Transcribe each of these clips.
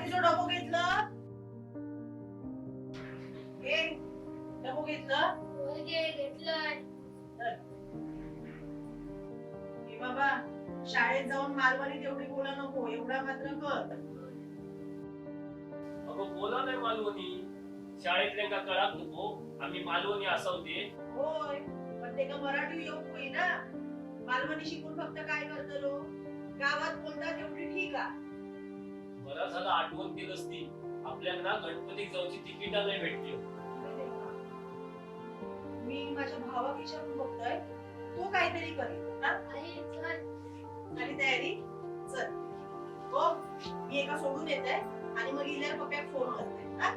चपातीचं डबो घेतलं? ए डबो घेतलं? बाबा शाळेत जाऊन मालवणी तेवढी बोला नको एवढा मात्र कर. अगं बोला नाही मालवणी. शाळेतल्यांका कळाक नको आम्ही मालवणी असावते. होय पण ते का मराठी येऊ होई ना मालवणी शिकून फक्त काय करतलो? गावात बोलतात एवढी ठीक आ बरा झाला आठवण ती आपल्याला गणपतीक जाऊची तिकीट नाही भेटली. मी माझ्या भावाक विचारून बघतोय. तो काहीतरी करेल हा? झाली तयारी चल. हो मी एका सोडून येत आणि मग इल्यावर पप्प्याक फोन करते हा?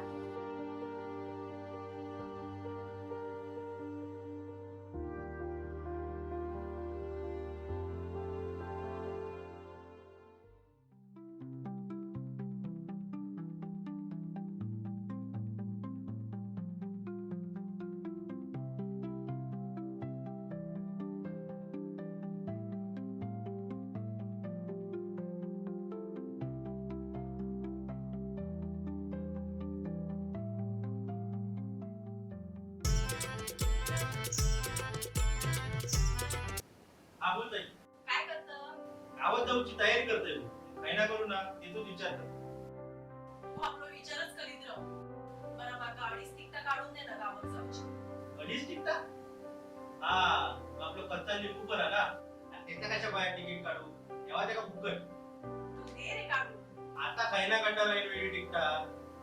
हा बोलताय काय करतं? गावात जाऊची तयारी करतोय काही ना करू ना ते तू विचार कर. तू आपला विचारच करीत राहू बरं माका अडीच तिकटा काढून दे ना गावात जाऊची अडीच टिकटा हा मग आपलं कच्चा लिंबू त्याच्या कशा बाहेर तिकीट काढू? तेव्हा त्या फुकट? तू दे रे काढून. आता काही ना राहील वेळी टिकटा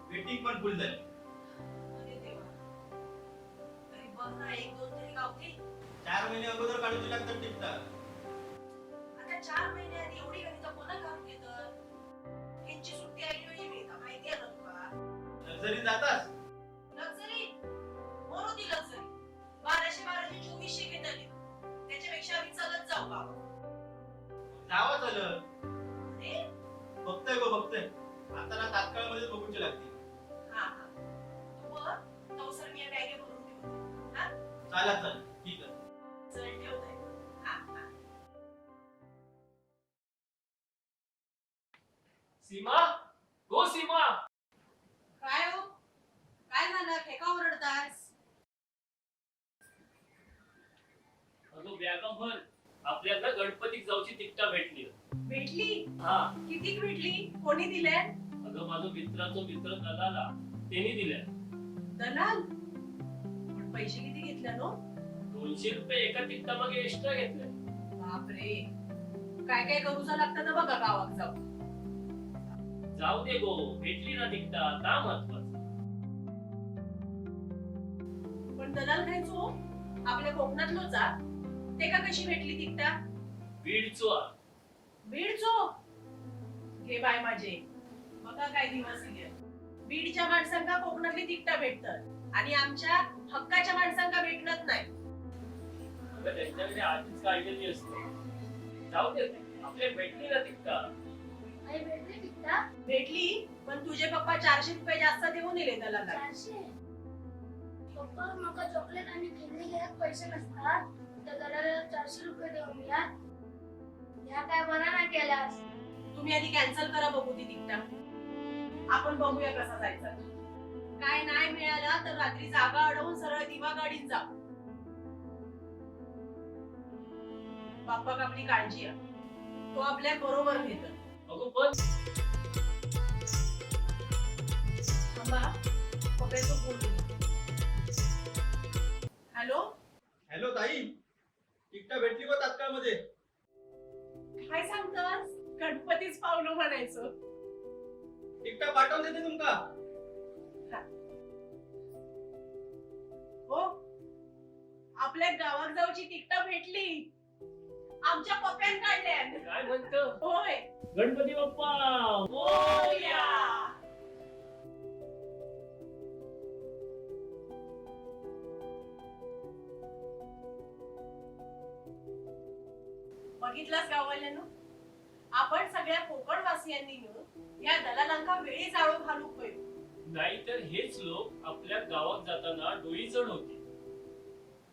वेटिंग पण फुल झाली. अरे देवा. तरी बघ ना एक दोन तरी गावठी. चार महिने अगोदर काढूची लागतात टिकटा आता चार महिने आधी एवढी गणित कोणा काढून घेतं? यांची सुट्टी आली वेळी मिळतं माहिती आहे ना तुला? नर्सरी जातास? लक्झरी म्हणून ती लक्झरी बाराशे बाराशे चोवीसशे घेतली. त्याच्यापेक्षा आम्ही चालत जाऊ बाबा. जावा चालत. अरे बघतोय गो बघतोय. आता ना तात्काळमध्ये बघूची लागते. हा हा. तू बघ तवसर मी बॅगे भरून ठेवते. ठीक सीमा? हो सीमा! काय हो? काय झालं? ठेका ओरडतास? अगं बॅगा भर आपल्याला गणपतीक जाऊची तिकटा भेटली. भेटली? हा. किती भेटली? कोणी दिल्या? अगं माझं मित्राचं मित्र दलाला त्यांनी दिल्या. दलाल? पण पैसे किती घेतले नो दोनशे रुपये एका तिकटा मागे एक्स्ट्रा घेतले. बापरे. काय काय करूचा लागतं ना बघा गावात जाऊ जाऊ दे गो भेटली ना तिकटा का महत्वाचं. पण दलाल खायचो आपल्या कोकणातलो जा ते का कशी भेटली तिकटा बीडचो बीडचो घे बाय माझे. बघा काय दिवस बीडच्या माणसांका कोकणातली तिकटा भेटतात? आणि आमच्या हक्काच्या माणसांका भेटत नाही? त्यांच्याकडे आधीच काढलेली असते. जाऊ दे आपल्या भेटली ना तिकटा आई भेटली टिकटा भेटली पण तुझे पप्पा चारशे रुपये जास्त देऊन दिले दलाला चारशे? पप्पा माका चॉकलेट आणि खेळणी घ्यायला पैसे नसतात. तर दलाला चारशे रुपये देऊ मिळात ह्या काय बरा नाही केल्यास तुम्ही आधी कॅन्सल करा बघू ती तिकटा आपण बघूया कसा जायचा. काय नाही मिळालं तर रात्री जागा अडवून सरळ दिवा गाडीत जा. बाप्पा आपली काळजी आहे? तो आपल्या बरोबर घेत हॅलो? हॅलो ताई. टिकटा भेटली गो तात्काळमध्ये काय सांगतास? गणपतीच पावलं म्हणायचं. टिकटा पाठवून देते तुमका. हो. आपल्या गावात जाऊची तिकटा भेटली. आमच्या पप्प्यान काढल्या काय म्हणतं? होय. गणपती बाप्पा! मोरया. बघितलास गाववाल्यानं आपण सगळ्या कोकणवासियांनी मिळून या दलालांका वेळी जाळो घालू पाहिजे नाहीतर हेच लोक आपल्या गावात जाताना डोळी चढ होती